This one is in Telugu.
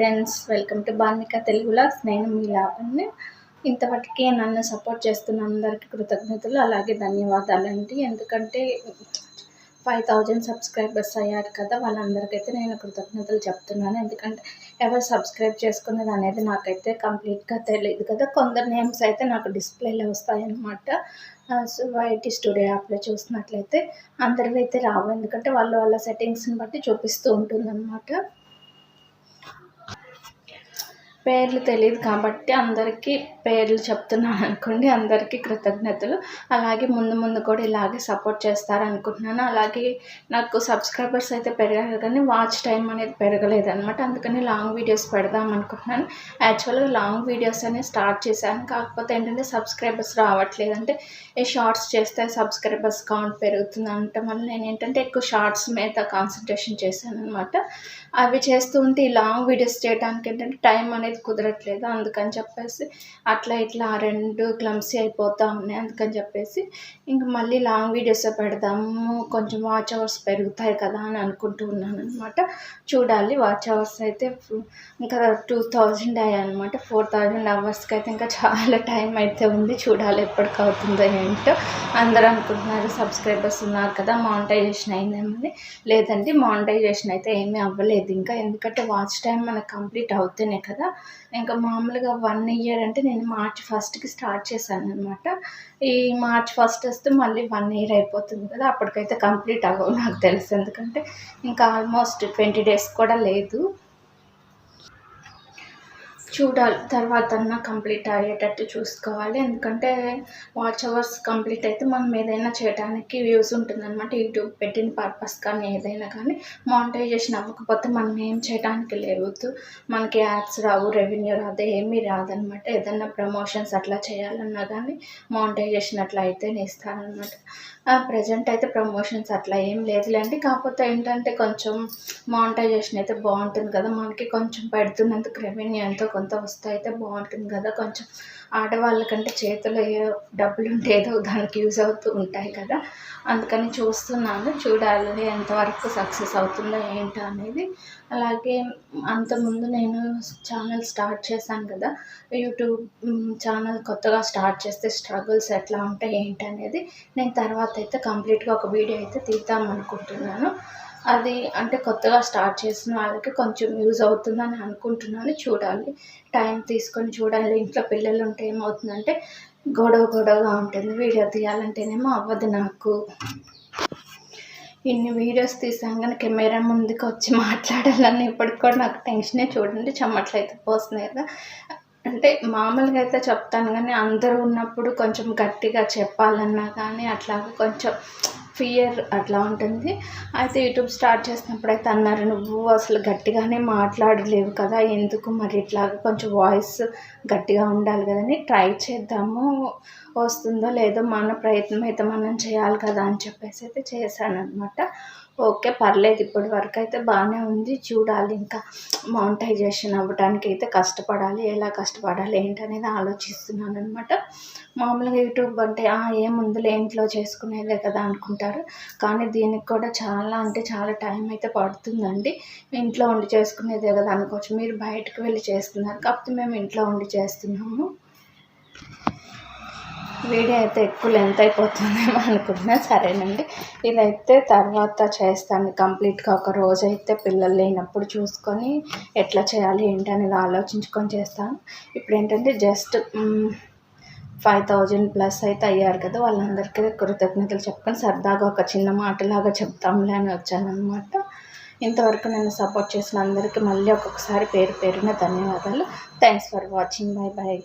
ఫ్రెండ్స్ వెల్కమ్ టు బాన్విక తెలుగులో నేను మీ లాభాన్ని ఇంతవరకు నన్ను సపోర్ట్ చేస్తున్న అందరికీ కృతజ్ఞతలు అలాగే ధన్యవాదాలండి ఎందుకంటే ఫైవ్ థౌజండ్ సబ్స్క్రైబర్స్ అయ్యారు కదా వాళ్ళందరికైతే నేను కృతజ్ఞతలు చెప్తున్నాను. ఎందుకంటే ఎవరు సబ్స్క్రైబ్ చేసుకునేది అనేది నాకైతే కంప్లీట్గా తెలియదు కదా. కొందరు నేమ్స్ అయితే నాకు డిస్ప్లేలో వస్తాయన్నమాట. సో వైటీ స్టూడియో యాప్లో చూసినట్లయితే అందరివి అయితే రావు. ఎందుకంటే వాళ్ళు వాళ్ళ సెట్టింగ్స్ని బట్టి చూపిస్తూ ఉంటుందన్నమాట. పేర్లు తెలియదు కాబట్టి అందరికీ పేర్లు చెప్తున్నాను అనుకోండి అందరికీ కృతజ్ఞతలు. అలాగే ముందు ముందు కూడా ఇలాగే సపోర్ట్ చేస్తారనుకుంటున్నాను. అలాగే నాకు సబ్స్క్రైబర్స్ అయితే పెరిగారు కానీ వాచ్ టైం అనేది పెరగలేదు అనమాట అందుకని లాంగ్ వీడియోస్ పెడదాం అనుకుంటున్నాను యాక్చువల్గా లాంగ్ వీడియోస్ అనేవి స్టార్ట్ చేశాను. కాకపోతే ఏంటంటే సబ్స్క్రైబర్స్ రావట్లేదు. అంటే ఏ షార్ట్స్ చేస్తే సబ్స్క్రైబర్స్ కౌంట్ పెరుగుతుంది అనటం వల్ల నేను ఏంటంటే ఎక్కువ షార్ట్స్ మీద కాన్సన్ట్రేషన్ చేశాను అనమాట అవి చేస్తూ ఉంటే ఈ లాంగ్ వీడియోస్ చేయడానికి ఏంటంటే టైం అనేది కుదరట్లేదు. అందుకని చెప్పేసి అట్లా ఇట్లా ఆ రెండు క్లమ్సీ అయిపోతూ ఉన్నాయి అందుకని చెప్పేసి ఇంక మళ్ళీ లాంగ్ వీడియోస్ పెడదాము. కొంచెం వాచ్ అవర్స్ పెరుగుతాయి కదా అని అనుకుంటూ ఉన్నాను అనమాట చూడాలి. వాచ్ అవర్స్ అయితే ఇంకా టూ థౌజండ్ అయ్యాయి అనమాట ఫోర్ థౌజండ్ అవర్స్కి అయితే ఇంకా చాలా టైం అయితే ఉంది. చూడాలి ఎప్పటికవుతుందో ఏంటో. అందరూ అనుకుంటున్నారు. సబ్స్క్రైబర్స్ ఉన్నారు కదా. మానిటైజేషన్ అయిందేమని. లేదండి. మానిటైజేషన్ అయితే ఏమీ అవ్వలేదు. ఇంకా ఎందుకంటే వాచ్ టైం మనకు కంప్లీట్ అవుతేనే కదా ఇంకా మామూలుగా వన్ ఇయర్ అంటే నేను మార్చ్ ఫస్ట్కి స్టార్ట్ చేశాను అనమాట ఈ మార్చ్ ఫస్ట్ వస్తే మళ్ళీ వన్ ఇయర్ అయిపోతుంది కదా అప్పటికైతే కంప్లీట్ అవ్వవు నాకు తెలుసు. ఎందుకంటే ఇంకా ఆల్మోస్ట్ ట్వంటీ డేస్ కూడా లేదు. చూడాలి. తర్వాత అన్న కంప్లీట్ అయ్యేటట్టు చూసుకోవాలి. ఎందుకంటే వాచ్ అవర్స్ కంప్లీట్ అయితే మనం ఏదైనా చేయడానికి వ్యూస్ ఉంటుందన్నమాట. యూట్యూబ్ పెట్టిన పర్పస్ కానీ ఏదైనా కానీ మానిటైజేషన్ అవ్వకపోతే మనం ఏం చేయడానికి లేవద్దు. మనకి యాడ్స్ రావు రెవెన్యూ రాదు ఏమీ రాదనమాట ఏదైనా ప్రమోషన్స్ అట్లా చేయాలన్నా కానీ మానిటైజేషన్ అట్లా అయితేనే ఇస్తారనమాట ప్రజెంట్ అయితే ప్రమోషన్స్ అట్లా ఏం లేదులేండి. కాకపోతే ఏంటంటే కొంచెం మానిటైజేషన్ అయితే బాగుంటుంది కదా. మనకి కొంచెం పెడుతున్నందుకు రెవెన్యూ ఎంతో కొంత వస్తే అయితే బాగుంటుంది కదా. కొంచెం ఆడవాళ్ళకంటే చేతిలో ఏ డబ్బులు ఉంటే ఏదో దానికి యూజ్ అవుతూ ఉంటాయి కదా. అందుకని చూస్తున్నాను. చూడాలి ఎంతవరకు సక్సెస్ అవుతుందో ఏంటో అనేది. అలాగే అంతకుముందు నేను ఛానల్ స్టార్ట్ చేశాను కదా. యూట్యూబ్ ఛానల్ కొత్తగా స్టార్ట్ చేస్తే స్ట్రగుల్స్ ఎట్లా ఉంటాయి ఏంటి అనేది నేను తర్వాత అయితే కంప్లీట్గా ఒక వీడియో అయితే తీద్దాం అనుకుంటున్నాను. అది అంటే కొత్తగా స్టార్ట్ చేసిన వాళ్ళకి కొంచెం యూజ్ అవుతుందని అనుకుంటున్నాను. చూడాలి. టైం తీసుకొని చూడాలి. ఇంట్లో పిల్లలు ఉంటే ఏమవుతుందంటే గొడవ గొడవగా ఉంటుంది. వీడియో తీయాలంటేనేమో అవ్వదు నాకు. ఇన్ని వీడియోస్ తీసాం కానీ కెమెరా ముందుకు వచ్చి మాట్లాడాలని ఇప్పటికి కూడా నాకు టెన్షనే చూడండి. చెమ్మట్లు పోస్తున్నాయి కదా. అంటే మామూలుగా అయితే చెప్తాను కానీ అందరూ ఉన్నప్పుడు కొంచెం గట్టిగా చెప్పాలన్నా కానీ అట్లాగే కొంచెం ఫియర్ అట్లా ఉంటుంది. అయితే యూట్యూబ్ స్టార్ట్ చేసినప్పుడు అయితే అన్నారు నువ్వు అసలు గట్టిగానే మాట్లాడలేవు కదా ఎందుకు మరి ఇట్లా కొంచెం వాయిస్ గట్టిగా ఉండాలి కదని ట్రై చేద్దాము. వస్తుందో లేదో మన ప్రయత్నం అయితే మనం చేయాలి కదా అని చెప్పేసి అయితే చేశాను అనమాట ఓకే పర్లేదు. ఇప్పటి వరకు అయితే బాగానే ఉంది. చూడాలి ఇంకా మానిటైజేషన్ అవ్వడానికి అయితే కష్టపడాలి ఎలా కష్టపడాలి ఏంటనేది ఆలోచిస్తున్నాను అనమాట మామూలుగా యూట్యూబ్ అంటే ఏముందులే ఇంట్లో చేసుకునేదే కదా అనుకుంటారు. కానీ దీనికి కూడా చాలా అంటే చాలా టైం అయితే పడుతుందండి. ఇంట్లో ఉండి చేసుకునేదే కదా అనుకోవచ్చు. మీరు బయటకు వెళ్ళి చేస్తున్నారు కాకపోతే మేము ఇంట్లో ఉండి చేస్తున్నాము. వీడియో అయితే ఎక్కువ లెంత్ అయిపోతుందేమో అనుకుంటున్నా. సరేనండి. ఇదైతే తర్వాత చేస్తాను. కంప్లీట్గా ఒక రోజు అయితే పిల్లలు లేనప్పుడు చూసుకొని ఎట్లా చేయాలి ఏంటి అనేది ఆలోచించుకొని చేస్తాను. ఇప్పుడు ఏంటంటే జస్ట్ ఫైవ్ థౌజండ్ ప్లస్ అయితే అయ్యారు కదా వాళ్ళందరికీ కృతజ్ఞతలు చెప్పుకొని సరదాగా ఒక చిన్న మాటలాగా చెప్తాంలే అని వచ్చానమాట ఇంతవరకు నన్ను సపోర్ట్ చేసిన అందరికీ మళ్ళీ ఒక్కొక్కసారి పేరు పేరున ధన్యవాదాలు. Thanks for watching bye bye